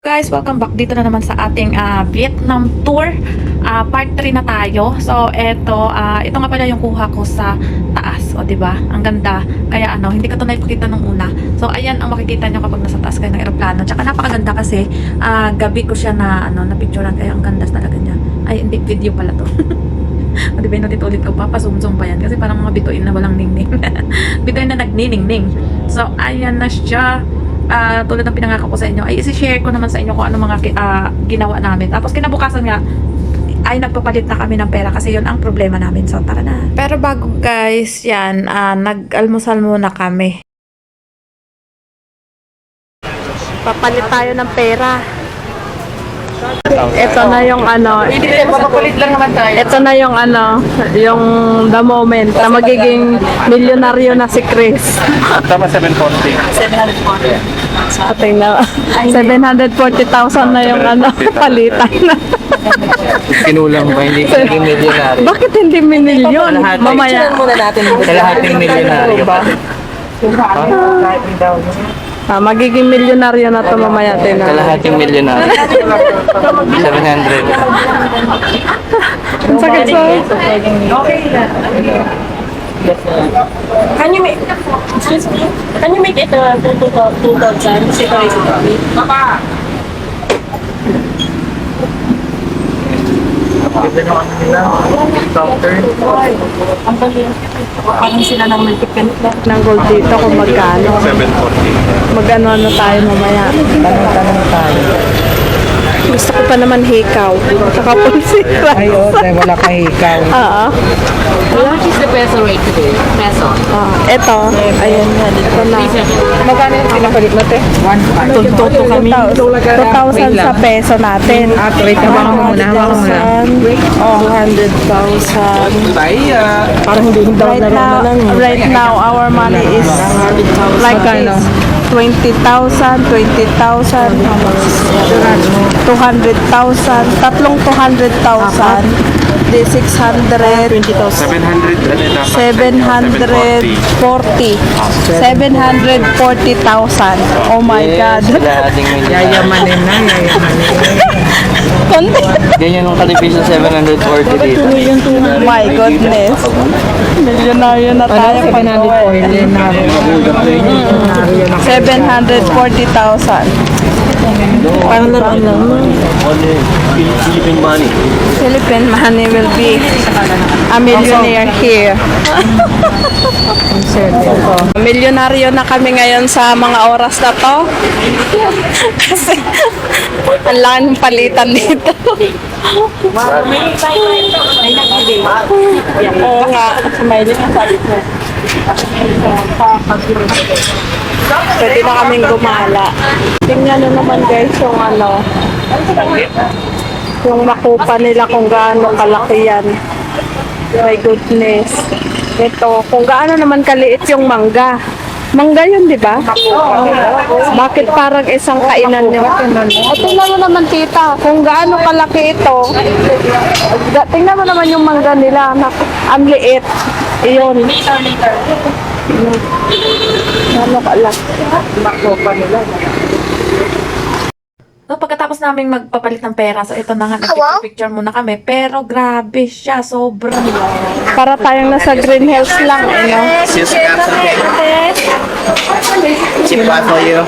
Guys, welcome back dito na naman sa ating ah, Vietnam tour. Ah, part 3 na tayo. So, eto, ah, ito nga pala yung kuha ko sa taas. O, ba? Ang ganda. Kaya ano, hindi ko to naipakita nung una. So, ayan ang makikita nyo kapag nasa taas kayo ng aeroplano. Tsaka napakaganda kasi ah, gabi ko siya na, ano, na picturean. Kaya ang ganda talaga niya. Ay, hindi, video pala to. o, di ba, ulit ko pa, pa-zoom-zoom pa yan. Kasi parang mga bituin na walang ningning. bituin na nagniningning. So, ayan na siya ah, tulad ng pinangako ko sa inyo, ay isi-share ko naman sa inyo kung ano mga ah, ginawa namin. Tapos kinabukasan nga, ay nagpapalit na kami ng pera kasi yun ang problema namin. So, tara na. Pero bago guys, yan, ah, nag-almusal muna kami. Papalit tayo ng pera. Ito na yung ano, Papakulit lang naman tayo. ito na yung ano, yung the moment na magiging milyonaryo na si Chris. Tama 740. Ating na, 740,000 na yung ano, palitan na. Kinulang pa, hindi hindi milyonaryo. Bakit hindi? Kalahati. Mamaya. muna natin. Kalahating milyonaryo pa. Ah, magiging milyonaryo na to mamaya din. Kalahating milyonaryo. 700. Ang sakit sa... Can you make excuse me? Can you make it uh, two two Ganda naman nila. Counter. Ang galing. Parang sila ng multiple. ng gold dito kung magkano. 740. Magano ano tayo mamaya. Tanong-tanong tayo. Gusto ko pa naman hikaw. Saka pulsira. Ay, oh, dahil wala kang ikaw. Oo. How much is the peso rate today? Peso. Ah, ito. Ayun yan. Ito na. Magkano yung pinapalit mo, te? 1.5. Tuntuto kami. 2,000 sa peso natin. Ah, wait, hawakan mo muna, hawakan mo muna. 200,000. Oh, 100,000. Kaya. Parang hindi right now, right now our money is like this. 20,000, 20,000, 200,000, tatlong 200,000, di 600, 700. Ano dapat? 740, 740,000. Oh my God. Yayamanin na, yayamanin. Konti. Ganyan yung kalipis sa 740 dito. My goodness. Milyonaryo na tayo pag Oil na Naryo na 740,000. Parang laruan lang. Philippine money. Philippine money will be a millionaire here. Milyonaryo na kami ngayon sa mga oras na to. Kasi ang laki ng palitan dito. Oo nga. Pwede na kaming gumala. Tingnan nyo naman guys yung ano, yung makupa nila kung gaano kalaki yan. My goodness. Ito, kung gaano naman kaliit yung mangga. Mangga yun, di ba? Bakit parang isang kainan nyo? O, tingnan mo naman, tita. Kung gaano kalaki ito, tingnan mo naman yung mangga nila. Ang liit. Iyon. Gaano kalaki? Makupa nila. So, pagkatapos namin magpapalit ng pera, so ito na nga, nag-picture muna kami. Pero grabe siya, sobrang Para tayong nasa Green Hills lang, eh, no? Sis Cheap pa for you.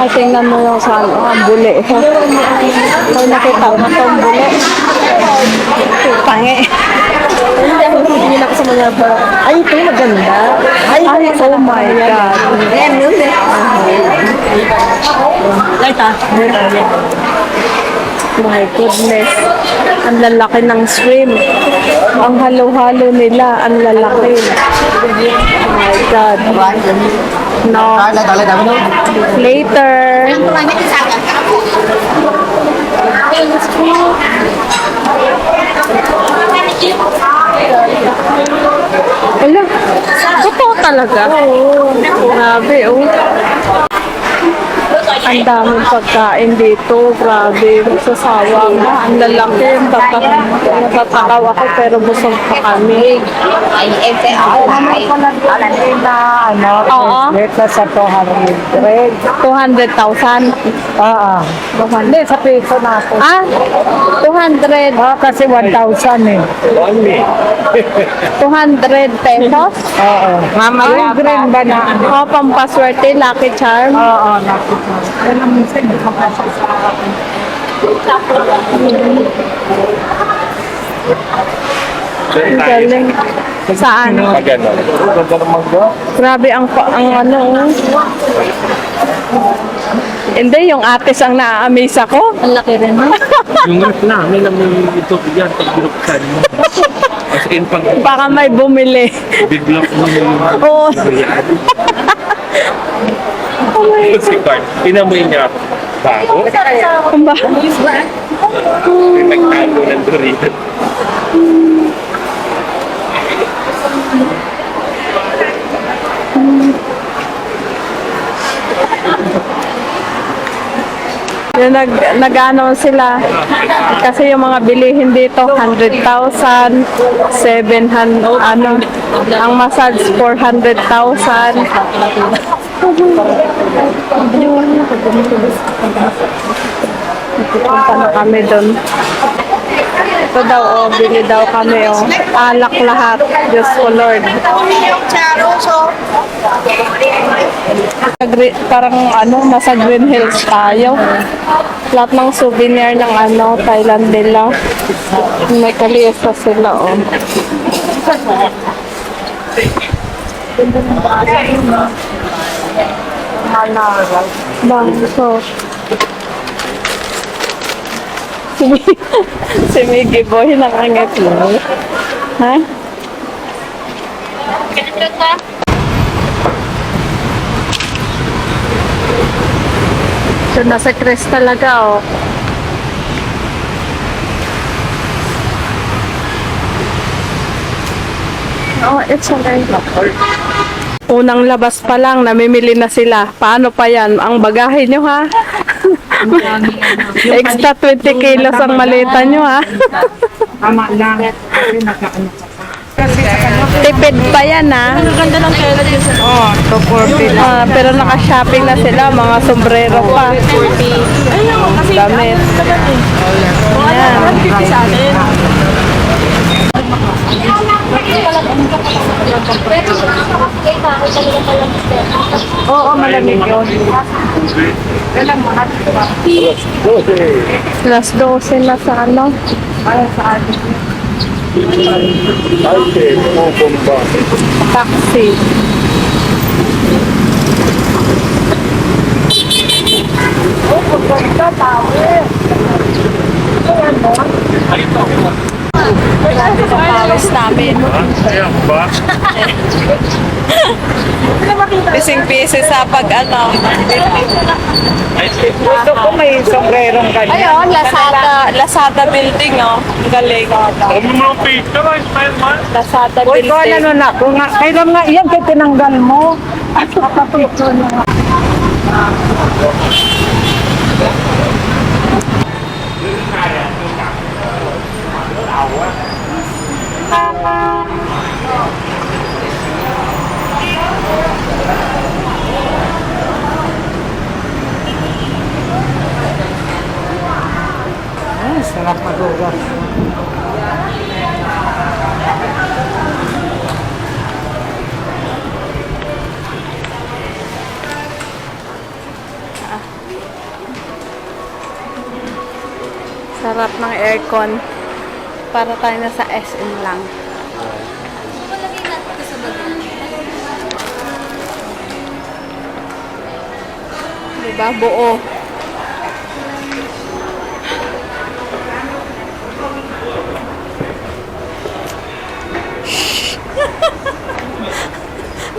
Ay, tingnan mo yung sa ano, ang buli. Pag nakita mo itong buli, tangi. Hindi na ako sa mga ba. Ay, ito maganda. Ay, Ay, oh my God. Ayan, yun eh. Light ah. My goodness. Ang lalaki ng swim. Ang halo-halo nila, ang lalaki. Oh my God. No. Later. Wala. Totoo talaga. Oo. Grabe, oh. Ang daming pagkain dito. Grabe. Sasawa ka. Ang lalaki. Tata- Natatakaw ako pero busog pa kami. na ano, Oo. bracelet sa 200. 200,000. Oo. Hindi, sa piso na ako. Ah, 200. Oo, kasi 1,000 eh. 200 pesos. Oo. Mamaya green ba na? Oh, pampaswerte, lucky charm. Oo, nakita. Yan ang minsan, hindi makasok sa akin. Ang galing. Saan? Maganda. Grabe ang, pa- ang ano. oh. Hindi, yung atis ang na-amaze ako. Ang laki rin. Yung ref namin na may ito yan, pag binuksan mo. As in, pag Baka may bumili. bigla ko mo yung Oo. si Carl, inamoy niya ako. Bago? Ang ba? May nagtago ng Doritos. Yung nag, nag-ano sila. Kasi yung mga bilihin dito, 100,000, 700, ano, ang massage 400,000. Pupunta na kami doon. Ito daw, oh, bili daw kami, oh. Alak lahat. Diyos ko, Lord. Parang ano, nasa Green Hills tayo. Lahat ng souvenir ng ano, Thailand nila. May kaliesa sila, oh. Bangso. Si, Mi- si Miggy Boy nakangit mo. Ha? So, nasa Crest talaga, oh. Oh, it's alright. Unang labas pa lang, namimili na sila. Paano pa yan? Ang bagahe nyo, ha? Extra 20 kilos ang malita nyo, ha? Tama lang. Kasi ka pa. Kasi sa kanya, Tipid pa yan, ha? oh, 240 lang. Ah, pero naka-shopping na sila, mga sombrero pa. Damit. Yan. Oo, malamig yun. Kailang mahal pa. Las 12 na sa ano. Para sa atin. Taxi. Oh, pagkanta, tao eh. Pawis namin. Ayan ba? Pising-pisi sa pag ano. Gusto ko may sombrerong ganyan. Ayun, Lazada, Lazada building, oh. Ang galing. Kung mo ng picture, ay smile man. Lazada Uy, ko building. ano na, kung nga, kailan nga iyan kay tinanggal mo. At kapapicture na nga. Sarap magugas. Sarap ng aircon. Para tayo na sa SM lang. Diba? Buo.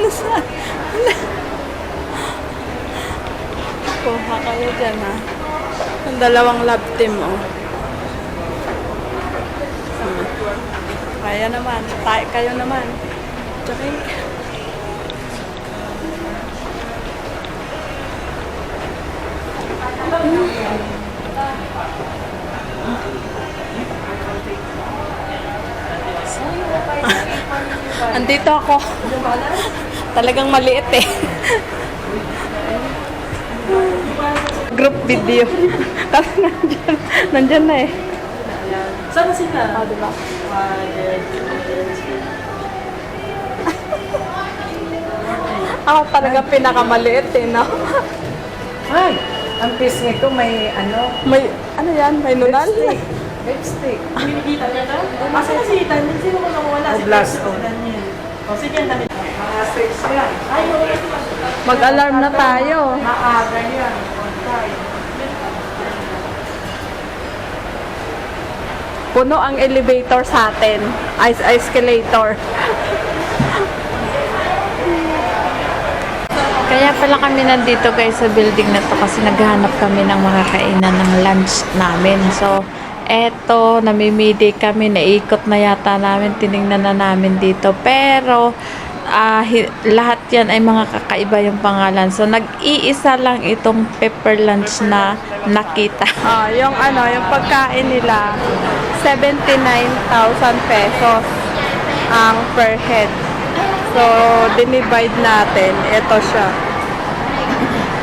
Nasa... Kuha kayo dyan ha. Ang dalawang love team oh. Kaya naman. Tayo, kayo naman. Tsaka Andito ako. Talagang maliit eh. Group video. Kasi nandyan, nandyan na eh. Saan sila? O, diba? Ako talaga pinakamaliit eh, no? Ay, ang pisngi ko may ano, May, ano yan? May nunal? lipstick. Asa na si Ethan? Sino mo nawala? O, blast on. O, sige, ang. Mga six yan. Ay, wala si Mag-alarm na tayo. Maaga yan. On time. Puno ang elevator sa atin. Ice escalator. Kaya pala kami nandito guys sa building na to kasi naghahanap kami ng mga kainan ng lunch namin. So, eto, namimili kami, naikot na yata namin, tiningnan na namin dito. Pero, ah, hi- lahat yan ay mga kakaiba yung pangalan. So, nag-iisa lang itong pepper lunch na nakita. Ah, yung ano, yung pagkain nila, 79,000 pesos ang per head. So, dinivide natin. Ito siya.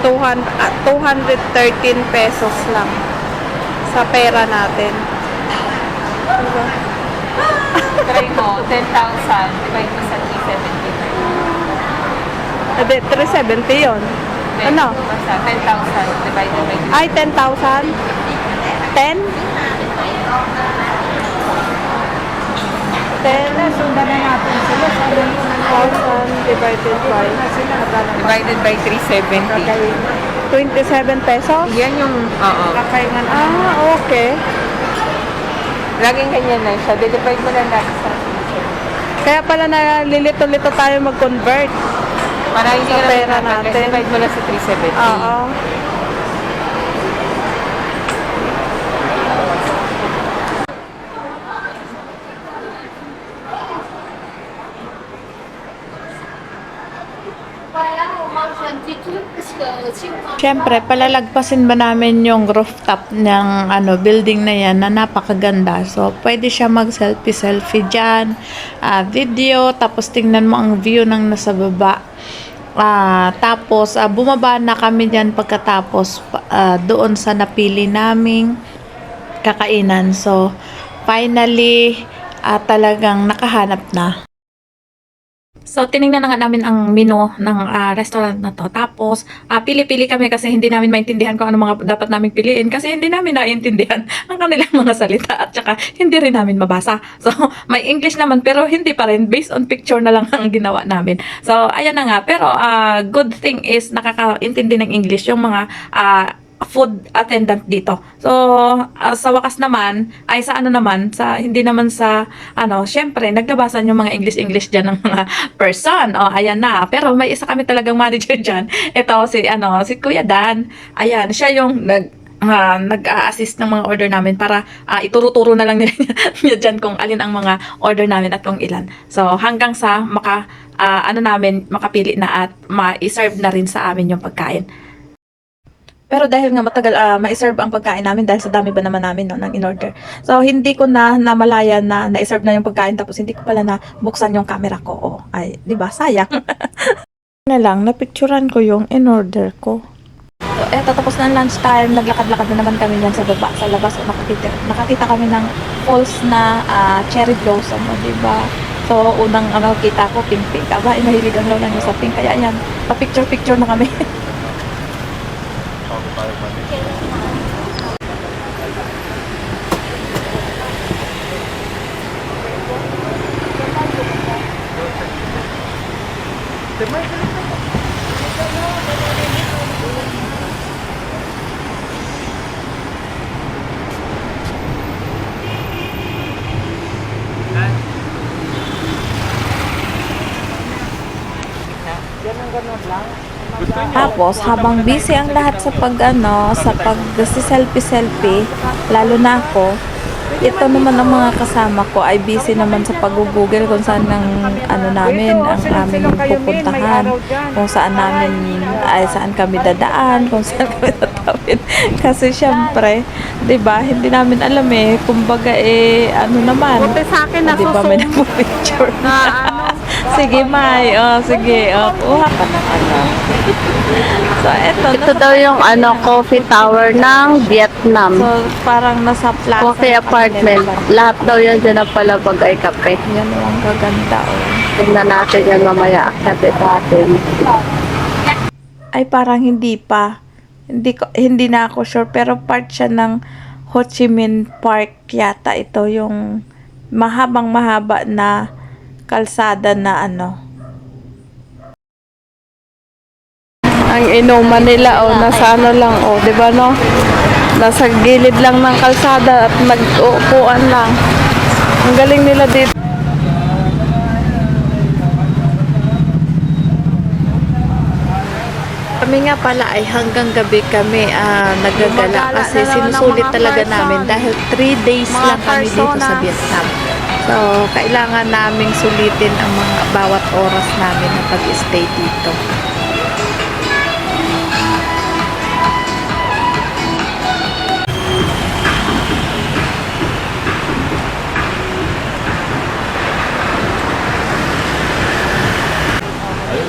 200, ah, 213 pesos lang sa pera natin. Diba? Try mo, 10,000, divide mo sa 370. Ede, 370 yun. Ano? Basta 10,000 divided by Ay, 10,000? 10? 10,000 Sundan na natin sila. Sabi ko na 1,000 divided by na divided by 370. 27 pesos? Yan yung, oo. Kakaingan. Ah, okay. Laging ganyan lang siya. Divide mo lang natin sa Kaya pala nalilito-lito tayo mag-convert. Para hindi Sa ka pera na natin. Divide mo lang sa 370. Oo. Siyempre, palalagpasin ba namin yung rooftop ng ano, building na yan na napakaganda. So, pwede siya mag-selfie-selfie dyan, ah, video, tapos tingnan mo ang view ng nasa baba. Ah, tapos, ah, bumaba na kami dyan pagkatapos ah, doon sa napili naming kakainan. So, finally, ah, talagang nakahanap na. So, tinignan na nga namin ang menu ng ah, restaurant na to. Tapos, ah, pili-pili kami kasi hindi namin maintindihan kung ano mga dapat naming piliin kasi hindi namin naiintindihan ang kanilang mga salita at saka hindi rin namin mabasa. So, may English naman pero hindi pa rin. Based on picture na lang ang ginawa namin. So, ayan na nga. Pero, ah, good thing is nakakaintindi ng English yung mga ah, food attendant dito. So, ah, sa wakas naman, ay sa ano naman, sa hindi naman sa ano, syempre naglabasan yung mga English-English diyan ng mga person. O, ayan na. Pero may isa kami talagang manager diyan. Ito si ano, si Kuya Dan. Ayan, siya yung nag ah, nag-a-assist ng mga order namin para ah, ituro-turo na lang nila niya dyan kung alin ang mga order namin at kung ilan. So, hanggang sa maka, ah, ano namin, makapili na at ma-serve na rin sa amin yung pagkain. Pero dahil nga matagal ah, ma-serve ang pagkain namin dahil sa dami ba naman namin no, ng in-order. So, hindi ko na namalayan na na-serve na yung pagkain tapos hindi ko pala na buksan yung camera ko. Oh, ay, di ba? Sayang. na lang, napicturan ko yung in-order ko. So, eto, tapos na ang lunchtime, naglakad-lakad na naman kami dyan sa baba, sa labas. O, nakakita, nakakita kami ng falls na ah, cherry blossom, o, di ba? So, unang ano, kita ko, pink-pink. Aba, eh, mahilig ang lola niyo sa pink. Kaya yan, pa-picture-picture na kami. bago tayo balik. Terima kasih. Tapos, habang busy ang lahat sa pag, ano, sa pag selfie-selfie, lalo na ako, ito naman ang mga kasama ko. Ay busy naman sa pag-google kung saan ang ano namin, ang aming pupuntahan, kung saan namin, ay saan kami dadaan, kung saan kami tatawid. Kasi syempre, 'di ba, hindi namin alam eh, kumbaga eh, ano naman, Buti sa akin di ba may nagpo-picture na ano, Sige, May. Oh, sige. Oh, kuha ka ng ano. So, eto. Ito daw yung ano, coffee tower ng Vietnam. So, parang nasa plaza. coffee apartment. Lahat daw yan dyan ang palabag ay kape. Yan ang gaganda. Oh. Tingnan natin yan mamaya. Kape natin. Ay, parang hindi pa. Hindi, ko, hindi na ako sure. Pero part siya ng Ho Chi Minh Park yata. Ito yung mahabang mahaba na kalsada na ano. Ang inuman nila, oh, nasa ano lang, oh, di ba no? Nasa gilid lang ng kalsada at nag-uupuan lang. Ang galing nila dito. Kami nga pala ay hanggang gabi kami ah, nagagala kasi sinusulit talaga namin dahil 3 days lang kami dito sa Vietnam. So, kailangan naming sulitin ang mga bawat oras namin na pag-stay dito.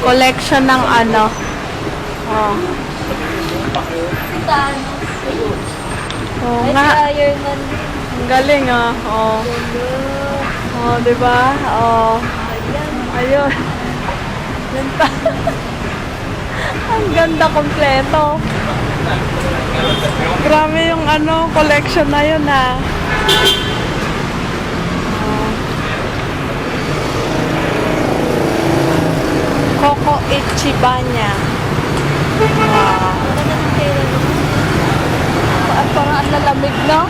Collection ng ano, Oh. Oo nga. Ang galing ah. Oh. Oh, 'di ba? Oh. Ayun. Yan pa. Ang ganda kompleto. Grabe yung ano, collection na yun ah. Oh. Coco Ichibanya. Wow. Parang ang lalamig, no?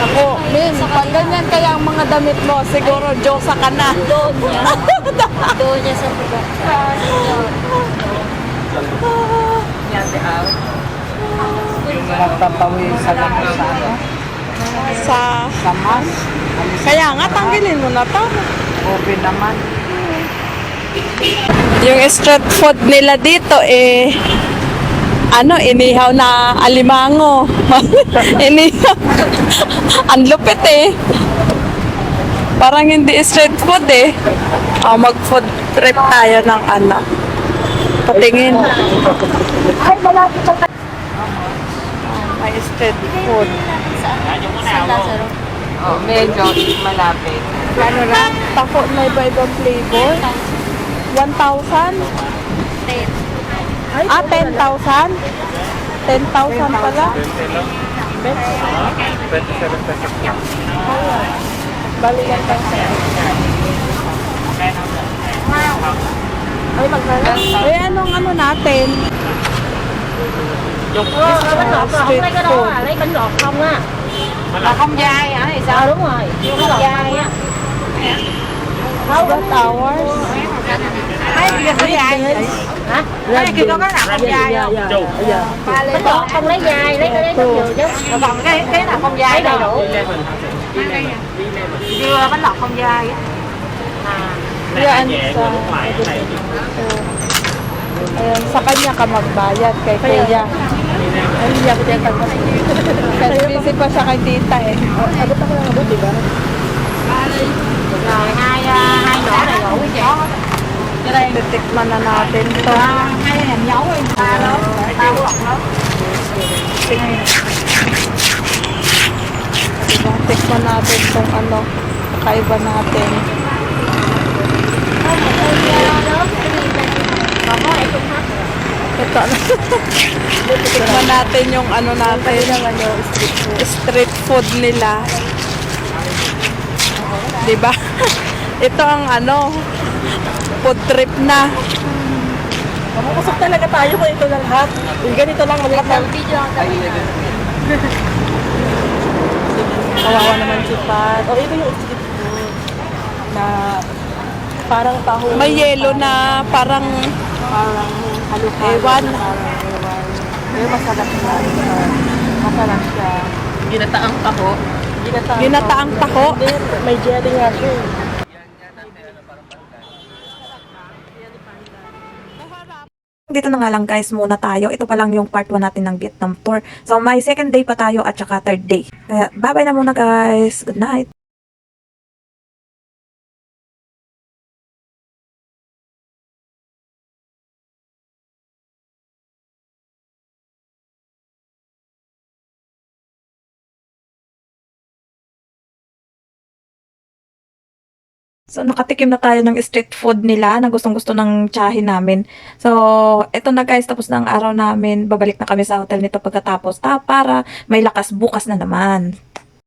Ako, Min, pag ganyan kaya ang mga damit mo, siguro Diyosa ka na. Doon niya. Doon niya sa Magpapawisan ako sa ano. Sa, Sa mas. kaya nga, tanggalin mo na to. Okay naman. Yung street food nila dito, eh, ano, inihaw na alimango. inihaw. Ang lupit eh. Parang hindi street food eh. Oh, mag-food trip tayo ng ano. Patingin. Sa may street food. Oh, medyo malapit. Ano lang? Tako na iba-ibang flavor. 1,000? Ah, 10,000? 10,000 pala? 27 pesos lang. Bali yan pa siya. Ay, magkala. Ay, anong ano natin? Ờ, bánh lọt rồi, không lấy cái đó à, lấy bánh lọt không á Mà không dai hả hay sao? Ờ, đúng rồi, không dai á Bắt đầu á Mấy cái dai hả? Mấy kia có cái nào không dai không? bánh ngọt không lấy dai lấy cái nhiều chứ. Còn cái cái nào không dai đầy đủ. Dưa bánh lọc không dai. Ayan, sa kanya ka magbayad kay Kuya. Ay, iyak siya tapos. Kasi busy pa siya kay tita eh. Abot ako lang abot, diba? Rồi hai à, hai đổ đầy đủ với chị. Titikman na natin to. Hai hành nấu đi. Ba lớn, ba lọc lớn. Diba? Tikman natin tong ano, kakaiba natin. Ito. Tikman natin yung ano natin. Street food nila. Diba? Ito ang ano, food trip na. Mamukusok talaga tayo kung ito na lahat. Yung ganito lang ang lahat. Kawawa naman si Pat. O, ito yung street food na parang taho. May yelo na parang Parang halo-halo. ewan. Pero masarap na. Masarap siya. Ginataang taho. Ginataang, Ginataang taho. May jelly nga siya. Dito na nga lang guys muna tayo. Ito pa lang yung part 1 natin ng Vietnam tour. So may second day pa tayo at saka third day. Kaya bye bye na muna guys. Good night. So, nakatikim na tayo ng street food nila na gustong-gusto ng tsahin namin. So, eto na guys, tapos na ang araw namin. Babalik na kami sa hotel nito pagkatapos ta para may lakas bukas na naman.